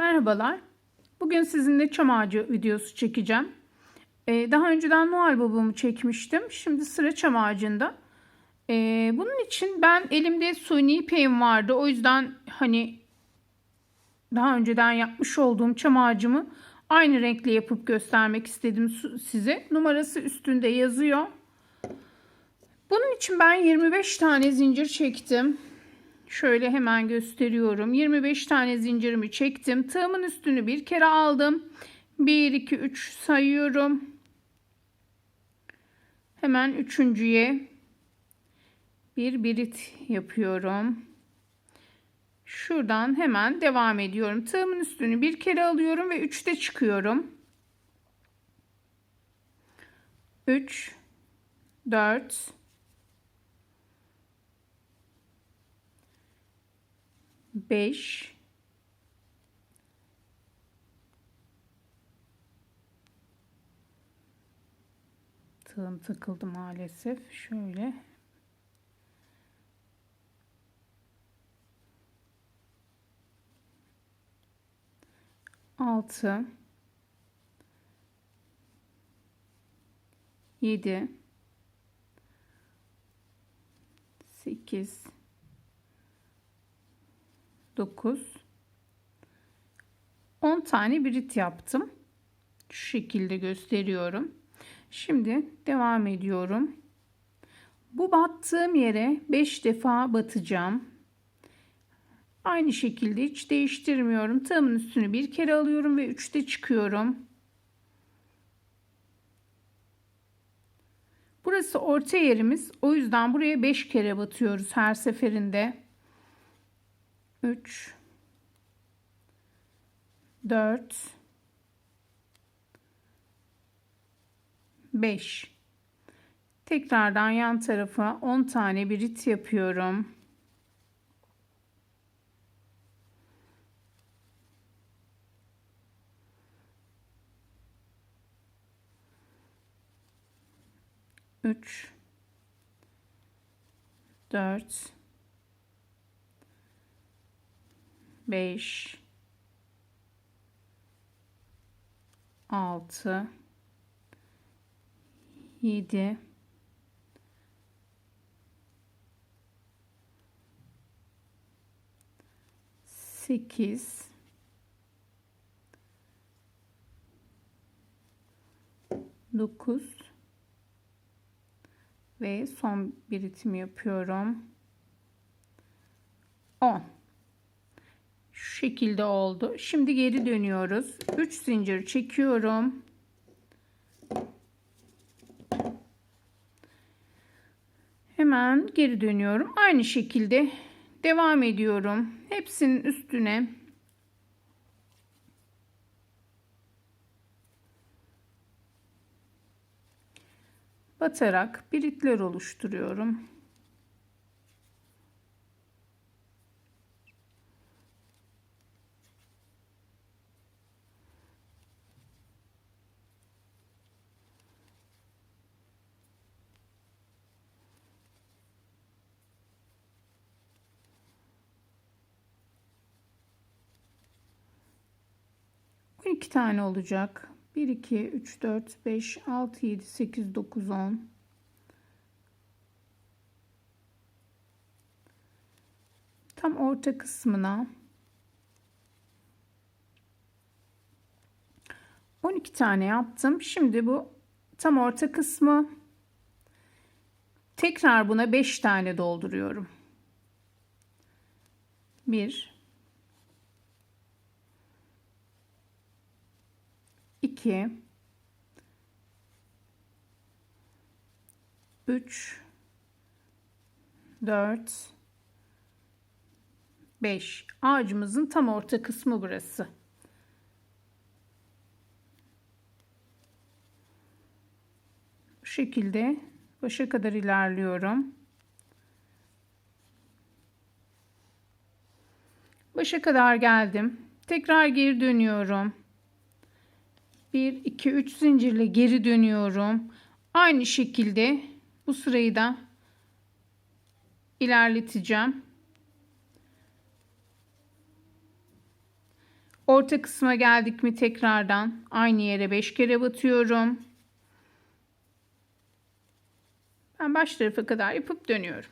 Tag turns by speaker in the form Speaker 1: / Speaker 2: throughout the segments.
Speaker 1: Merhabalar. Bugün sizinle çam ağacı videosu çekeceğim. Ee, daha önceden Noel babamı çekmiştim. Şimdi sıra çam ağacında. Ee, bunun için ben elimde suni ipeğim vardı. O yüzden hani daha önceden yapmış olduğum çam ağacımı aynı renkle yapıp göstermek istedim size. Numarası üstünde yazıyor. Bunun için ben 25 tane zincir çektim. Şöyle hemen gösteriyorum. 25 tane zincirimi çektim. Tığımın üstünü bir kere aldım. 1, 2, 3 sayıyorum. Hemen üçüncüye bir birit yapıyorum. Şuradan hemen devam ediyorum. Tığımın üstünü bir kere alıyorum ve 3'te çıkıyorum. 3 4 5 Tığım takıldı maalesef. Şöyle. Altı. Yedi. Sekiz 9 10 tane birit yaptım. Şu şekilde gösteriyorum. Şimdi devam ediyorum. Bu battığım yere 5 defa batacağım. Aynı şekilde hiç değiştirmiyorum. Tığımın üstünü bir kere alıyorum ve 3'te çıkıyorum. Burası orta yerimiz. O yüzden buraya 5 kere batıyoruz her seferinde. 3 4 5 Tekrardan yan tarafa 10 tane birit yapıyorum. Üç, dört, 5 6 7 8 9 ve son bir ritim yapıyorum. 10 şu şekilde oldu. Şimdi geri dönüyoruz. 3 zincir çekiyorum. Hemen geri dönüyorum. Aynı şekilde devam ediyorum. Hepsinin üstüne batarak biritler oluşturuyorum. 12 tane olacak. 1, 2, 3, 4, 5, 6, 7, 8, 9, 10. Tam orta kısmına 12 tane yaptım. Şimdi bu tam orta kısmı tekrar buna 5 tane dolduruyorum. 1 2 3 4 5 ağacımızın tam orta kısmı burası. Bu şekilde başa kadar ilerliyorum. Başa kadar geldim. Tekrar geri dönüyorum. 1 2 3 zincirle geri dönüyorum. Aynı şekilde bu sırayı da ilerleteceğim. Orta kısma geldik mi tekrardan aynı yere 5 kere batıyorum. Ben baş tarafa kadar yapıp dönüyorum.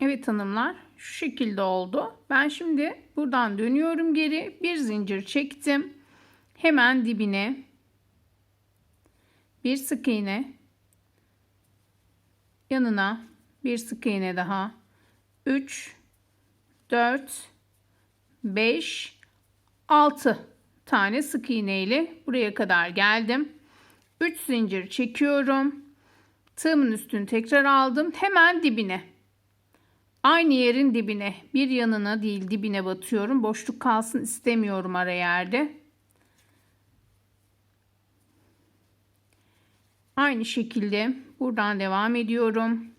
Speaker 1: Evet hanımlar şu şekilde oldu. Ben şimdi buradan dönüyorum geri. Bir zincir çektim. Hemen dibine. Bir sık iğne. Yanına bir sık iğne daha. 3 4 5 6 tane sık iğne ile buraya kadar geldim. 3 zincir çekiyorum. Tığımın üstünü tekrar aldım. Hemen dibine. Aynı yerin dibine. Bir yanına değil dibine batıyorum. Boşluk kalsın istemiyorum ara yerde aynı şekilde buradan devam ediyorum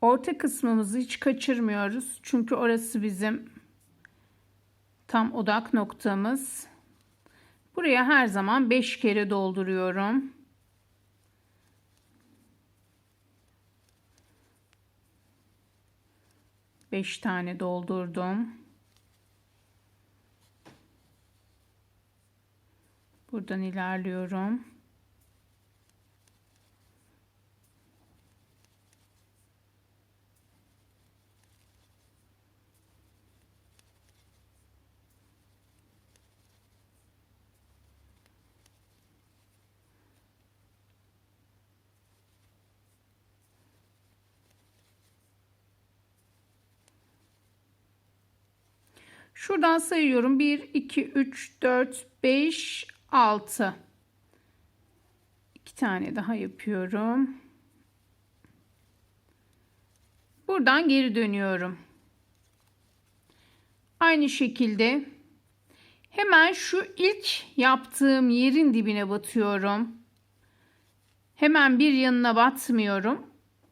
Speaker 1: Orta kısmımızı hiç kaçırmıyoruz. Çünkü orası bizim tam odak noktamız. Buraya her zaman 5 kere dolduruyorum. Beş tane doldurdum. Buradan ilerliyorum. Şuradan sayıyorum. 1, 2, 3, 4, 5, 6. 2 tane daha yapıyorum. Buradan geri dönüyorum. Aynı şekilde hemen şu ilk yaptığım yerin dibine batıyorum. Hemen bir yanına batmıyorum.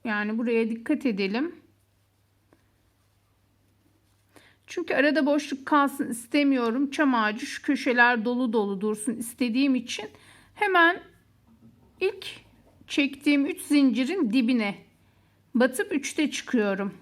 Speaker 1: Yani buraya dikkat edelim. Çünkü arada boşluk kalsın istemiyorum. Çam ağacı şu köşeler dolu dolu dursun istediğim için hemen ilk çektiğim 3 zincirin dibine batıp 3'te çıkıyorum.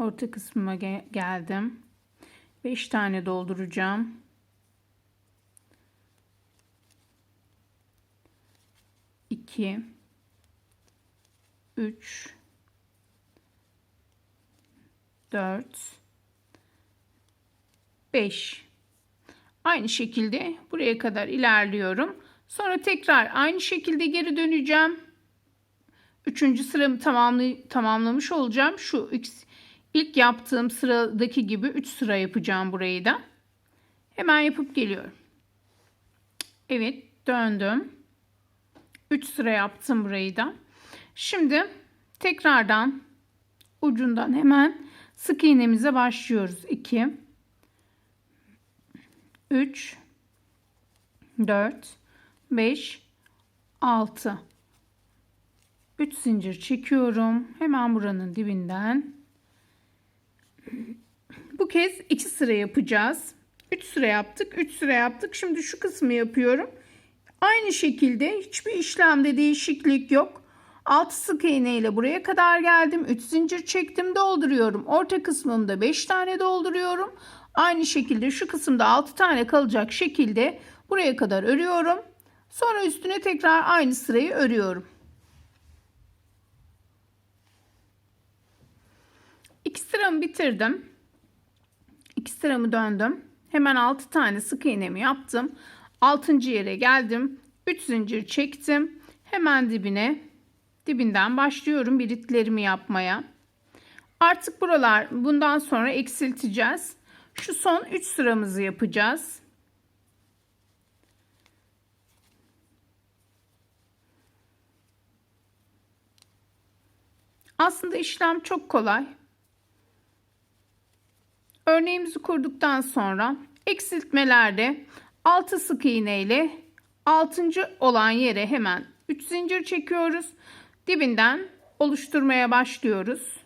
Speaker 1: Orta kısmıma gel geldim. 5 tane dolduracağım. İki, üç, dört, beş. Aynı şekilde buraya kadar ilerliyorum. Sonra tekrar aynı şekilde geri döneceğim. Üçüncü sıramı tamamlay tamamlamış olacağım. Şu İlk yaptığım sıradaki gibi 3 sıra yapacağım burayı da. Hemen yapıp geliyorum. Evet döndüm. 3 sıra yaptım burayı da. Şimdi tekrardan ucundan hemen sık iğnemize başlıyoruz. 2 3 4 5 6 3 zincir çekiyorum. Hemen buranın dibinden bu kez iki sıra yapacağız. 3 sıra yaptık. 3 sıra yaptık. Şimdi şu kısmı yapıyorum. Aynı şekilde hiçbir işlemde değişiklik yok. 6 sık iğne ile buraya kadar geldim. 3 zincir çektim dolduruyorum. Orta kısmımda 5 tane dolduruyorum. Aynı şekilde şu kısımda 6 tane kalacak şekilde buraya kadar örüyorum. Sonra üstüne tekrar aynı sırayı örüyorum. İki sıramı bitirdim. İki sıramı döndüm. Hemen 6 tane sık iğnemi yaptım. 6. yere geldim. 3 zincir çektim. Hemen dibine dibinden başlıyorum biritlerimi yapmaya. Artık buralar bundan sonra eksilteceğiz. Şu son 3 sıramızı yapacağız. Aslında işlem çok kolay. Örneğimizi kurduktan sonra eksiltmelerde 6 sık iğne ile 6. olan yere hemen 3 zincir çekiyoruz. Dibinden oluşturmaya başlıyoruz.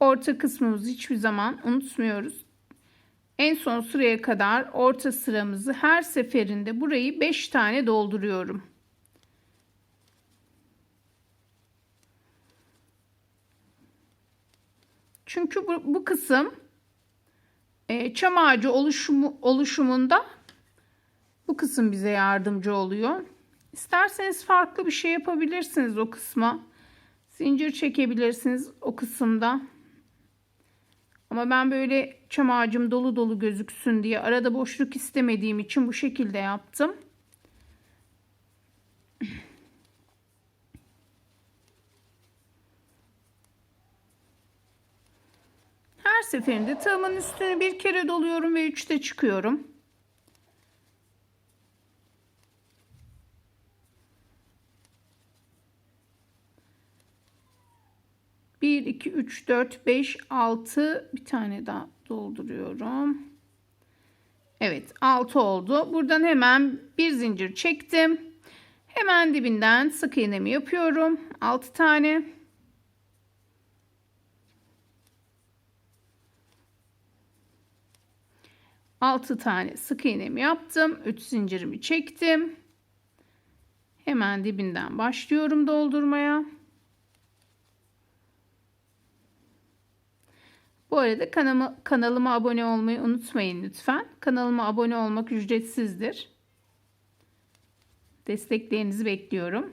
Speaker 1: Orta kısmımızı hiçbir zaman unutmuyoruz. En son sıraya kadar orta sıramızı her seferinde burayı 5 tane dolduruyorum. Çünkü bu, bu kısım e, çam ağacı oluşumu, oluşumunda bu kısım bize yardımcı oluyor. İsterseniz farklı bir şey yapabilirsiniz o kısma. Zincir çekebilirsiniz o kısımda. Ama ben böyle çam ağacım dolu dolu gözüksün diye arada boşluk istemediğim için bu şekilde yaptım. Her seferinde tığımın üstünü bir kere doluyorum ve üçte çıkıyorum. 1, 2, 3, 4, 5, 6 bir tane daha dolduruyorum. Evet 6 oldu. Buradan hemen bir zincir çektim. Hemen dibinden sık iğnemi yapıyorum. 6 tane. Altı tane sık iğnemi yaptım. Üç zincirimi çektim. Hemen dibinden başlıyorum doldurmaya. Bu arada kanalıma, kanalıma abone olmayı unutmayın lütfen. Kanalıma abone olmak ücretsizdir. Desteklerinizi bekliyorum.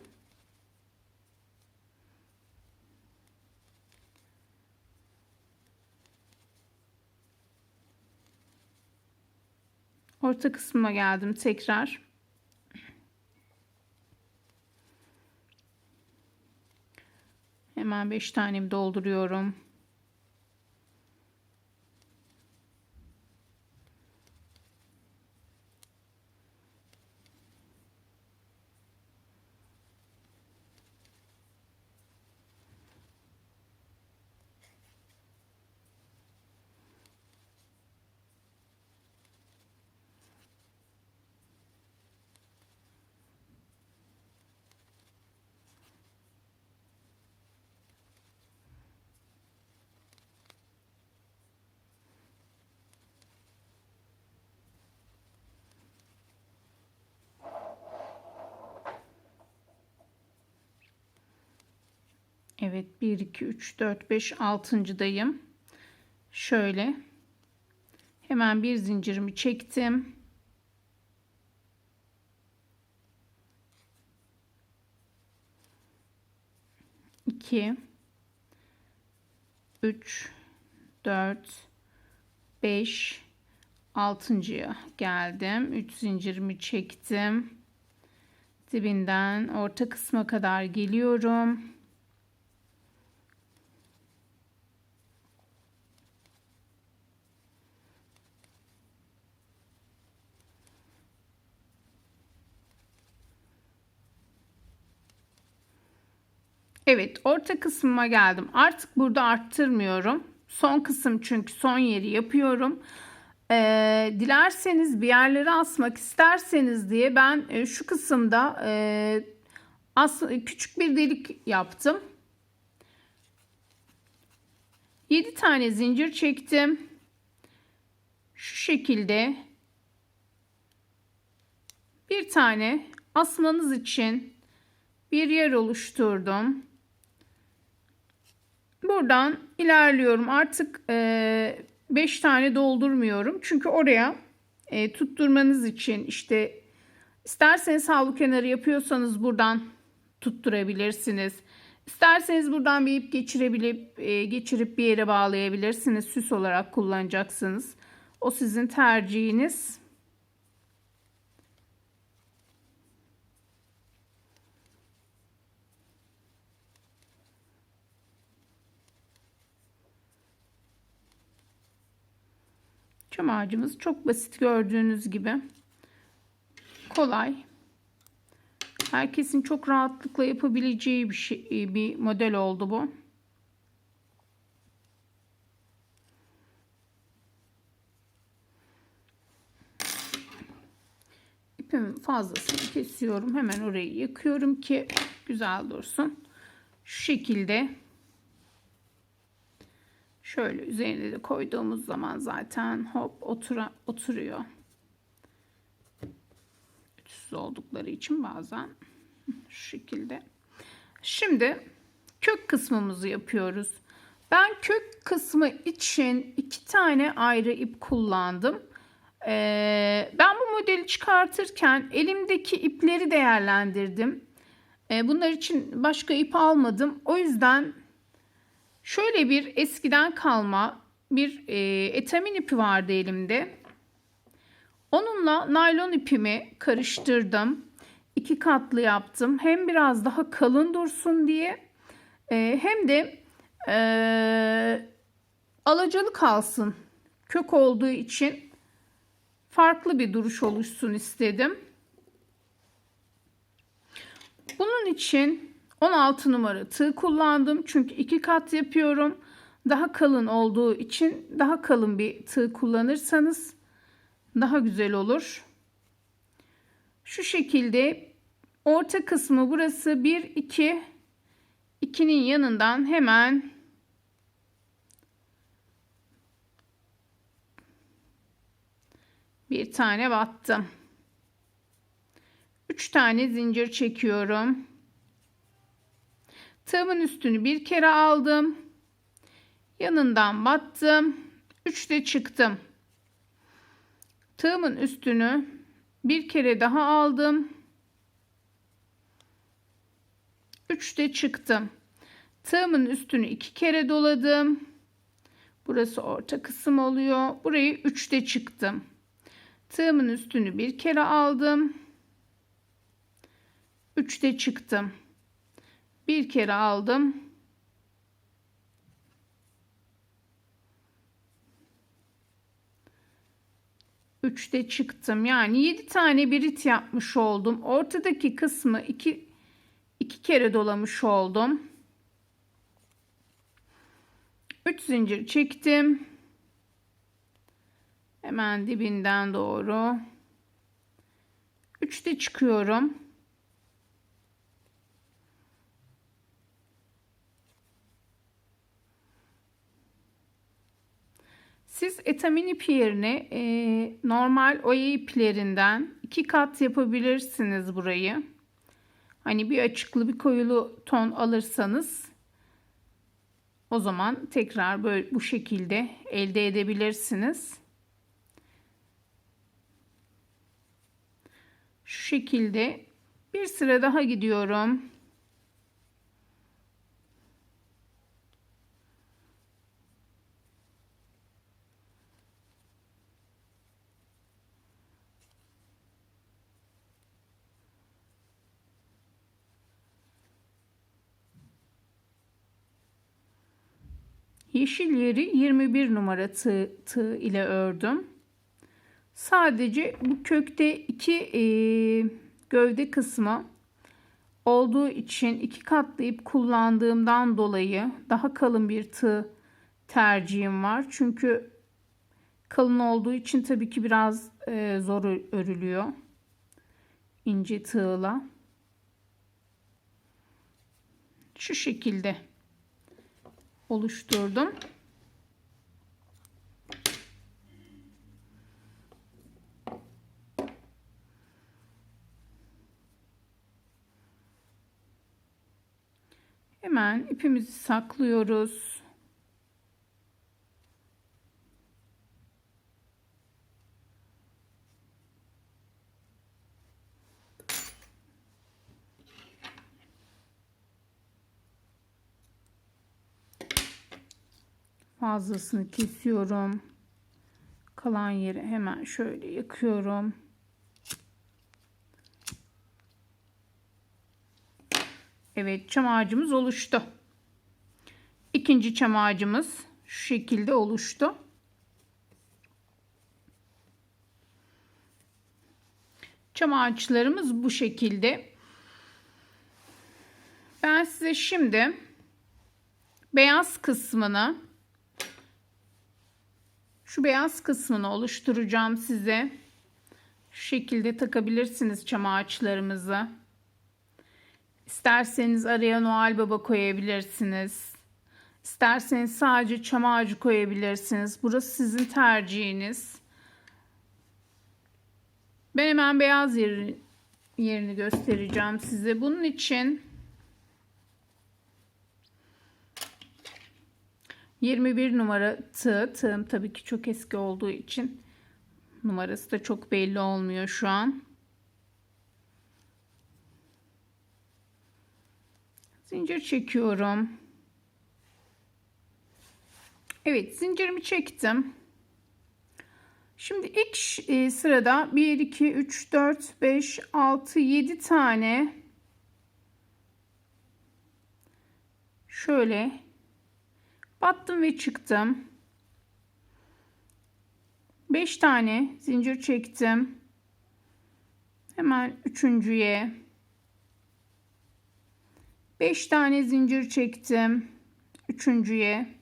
Speaker 1: Orta kısmına geldim tekrar. Hemen 5 tanemi dolduruyorum. Evet 1 2 3 4 5 6. dayım. Şöyle hemen bir zincirimi çektim. İki, üç, dört, beş, altıncıya geldim. Üç zincirimi çektim. Dibinden orta kısma kadar geliyorum. Evet orta kısmıma geldim. Artık burada arttırmıyorum. Son kısım çünkü son yeri yapıyorum. Ee, dilerseniz bir yerlere asmak isterseniz diye ben e, şu kısımda e, as küçük bir delik yaptım. 7 tane zincir çektim. Şu şekilde bir tane asmanız için bir yer oluşturdum. Buradan ilerliyorum. Artık 5 e, tane doldurmuyorum. Çünkü oraya e, tutturmanız için işte isterseniz havlu kenarı yapıyorsanız buradan tutturabilirsiniz. İsterseniz buradan bir ip geçirebilip e, geçirip bir yere bağlayabilirsiniz. Süs olarak kullanacaksınız. O sizin tercihiniz. Çam ağacımız çok basit gördüğünüz gibi. Kolay. Herkesin çok rahatlıkla yapabileceği bir şey, bir model oldu bu. İpimin fazlasını kesiyorum. Hemen orayı yıkıyorum ki güzel dursun. Şu şekilde şöyle üzerine de koyduğumuz zaman zaten hop otura, oturuyor. Ütüsüz oldukları için bazen şu şekilde. Şimdi kök kısmımızı yapıyoruz. Ben kök kısmı için iki tane ayrı ip kullandım. Ee, ben bu modeli çıkartırken elimdeki ipleri değerlendirdim. Ee, bunlar için başka ip almadım. O yüzden şöyle bir eskiden kalma bir e, etamin ipi vardı elimde. Onunla naylon ipimi karıştırdım. İki katlı yaptım. Hem biraz daha kalın dursun diye e, hem de e, alacalı kalsın. Kök olduğu için farklı bir duruş oluşsun istedim. Bunun için 16 numara tığ kullandım. Çünkü iki kat yapıyorum. Daha kalın olduğu için daha kalın bir tığ kullanırsanız daha güzel olur. Şu şekilde orta kısmı burası 1 2 2'nin yanından hemen bir tane battım. 3 tane zincir çekiyorum. Tığımın üstünü bir kere aldım. Yanından battım. 3 de çıktım. Tığımın üstünü bir kere daha aldım. 3 de çıktım. Tığımın üstünü iki kere doladım. Burası orta kısım oluyor. Burayı 3'te çıktım. Tığımın üstünü bir kere aldım. 3'te çıktım. Bir kere aldım. Üçte çıktım. Yani 7 tane birit yapmış oldum. Ortadaki kısmı iki, iki kere dolamış oldum. 3 zincir çektim. Hemen dibinden doğru. 3'te çıkıyorum. Siz etamin ipi yerine e, normal oya iplerinden iki kat yapabilirsiniz burayı. Hani bir açıklı bir koyulu ton alırsanız o zaman tekrar böyle bu şekilde elde edebilirsiniz. Şu şekilde bir sıra daha gidiyorum. Yeşil yeri 21 numara tığ, tığ ile ördüm. Sadece bu kökte iki e, gövde kısmı olduğu için iki katlı ip kullandığımdan dolayı daha kalın bir tığ tercihim var. Çünkü kalın olduğu için tabii ki biraz e, zor örülüyor. ince tığla. Şu şekilde oluşturdum. Hemen ipimizi saklıyoruz. Fazlasını kesiyorum. Kalan yeri hemen şöyle yakıyorum. Evet çam ağacımız oluştu. İkinci çam ağacımız şu şekilde oluştu. Çam ağaçlarımız bu şekilde. Ben size şimdi beyaz kısmını şu beyaz kısmını oluşturacağım size. Şu şekilde takabilirsiniz çam ağaçlarımızı. İsterseniz araya Noel Baba koyabilirsiniz. İsterseniz sadece çam ağacı koyabilirsiniz. Burası sizin tercihiniz. Ben hemen beyaz yeri, yerini göstereceğim size. Bunun için 21 numara tığ. Tığım tabii ki çok eski olduğu için numarası da çok belli olmuyor şu an. Zincir çekiyorum. Evet zincirimi çektim. Şimdi ilk e, sırada 1, 2, 3, 4, 5, 6, 7 tane şöyle battım ve çıktım. 5 tane zincir çektim. Hemen üçüncüye 5 tane zincir çektim. Üçüncüye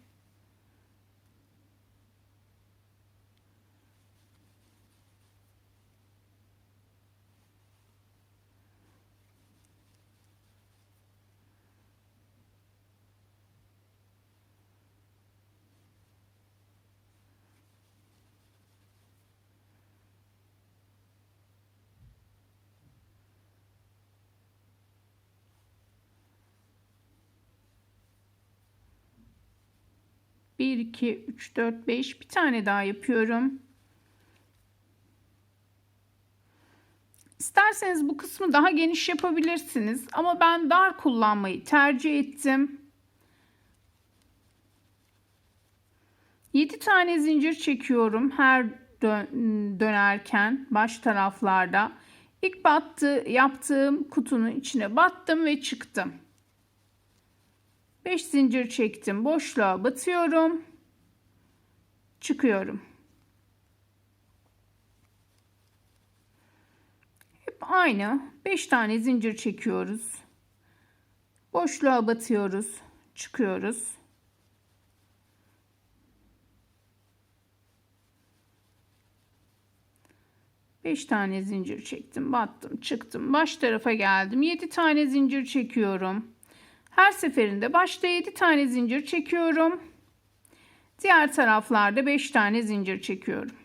Speaker 1: Bir, iki, üç, dört, beş. Bir tane daha yapıyorum. İsterseniz bu kısmı daha geniş yapabilirsiniz. Ama ben dar kullanmayı tercih ettim. 7 tane zincir çekiyorum her dönerken baş taraflarda. İlk battı yaptığım kutunun içine battım ve çıktım. 5 zincir çektim. Boşluğa batıyorum. Çıkıyorum. Hep aynı. 5 tane zincir çekiyoruz. Boşluğa batıyoruz. Çıkıyoruz. Beş tane zincir çektim, battım, çıktım. Baş tarafa geldim. Yedi tane zincir çekiyorum. Her seferinde başta 7 tane zincir çekiyorum. Diğer taraflarda 5 tane zincir çekiyorum.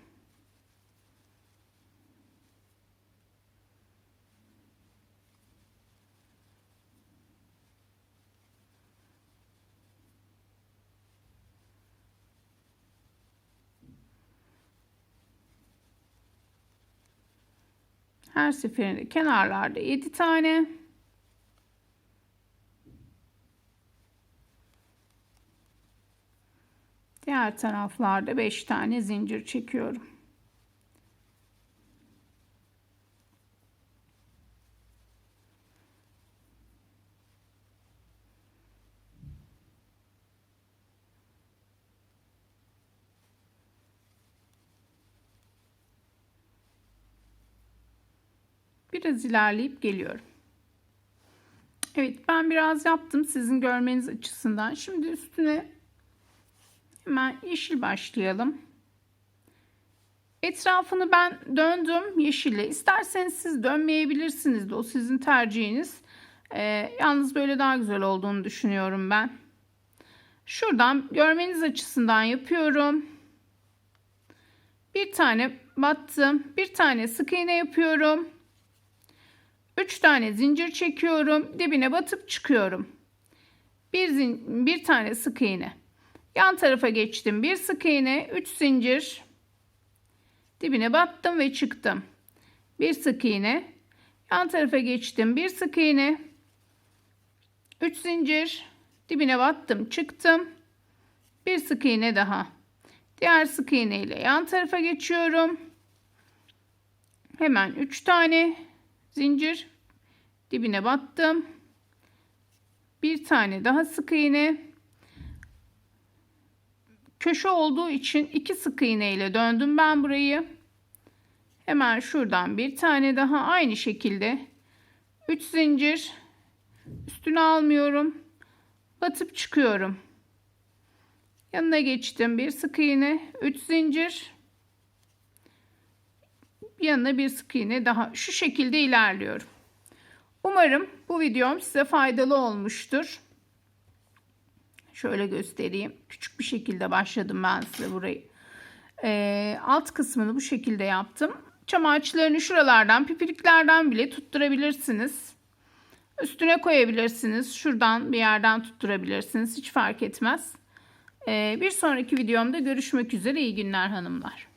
Speaker 1: Her seferinde kenarlarda 7 tane Diğer taraflarda 5 tane zincir çekiyorum. Biraz ilerleyip geliyorum. Evet ben biraz yaptım sizin görmeniz açısından. Şimdi üstüne Hemen yeşil başlayalım. Etrafını ben döndüm yeşille. İsterseniz siz dönmeyebilirsiniz de o sizin tercihiniz. Ee, yalnız böyle daha güzel olduğunu düşünüyorum ben. Şuradan görmeniz açısından yapıyorum. Bir tane battım. Bir tane sık iğne yapıyorum. Üç tane zincir çekiyorum. Dibine batıp çıkıyorum. Bir, bir tane sık iğne. Yan tarafa geçtim. Bir sık iğne, 3 zincir. Dibine battım ve çıktım. Bir sık iğne. Yan tarafa geçtim. Bir sık iğne. 3 zincir. Dibine battım, çıktım. Bir sık iğne daha. Diğer sık iğne ile yan tarafa geçiyorum. Hemen 3 tane zincir dibine battım. Bir tane daha sık iğne. Köşe olduğu için iki sık iğne ile döndüm ben burayı. Hemen şuradan bir tane daha aynı şekilde 3 zincir üstüne almıyorum. Batıp çıkıyorum. Yanına geçtim. Bir sık iğne, 3 zincir. Yanına bir sık iğne daha. Şu şekilde ilerliyorum. Umarım bu videom size faydalı olmuştur. Şöyle göstereyim. Küçük bir şekilde başladım ben size burayı. Ee, alt kısmını bu şekilde yaptım. Çam ağaçlarını şuralardan, pipiriklerden bile tutturabilirsiniz. Üstüne koyabilirsiniz. Şuradan bir yerden tutturabilirsiniz. Hiç fark etmez. Ee, bir sonraki videomda görüşmek üzere. İyi günler hanımlar.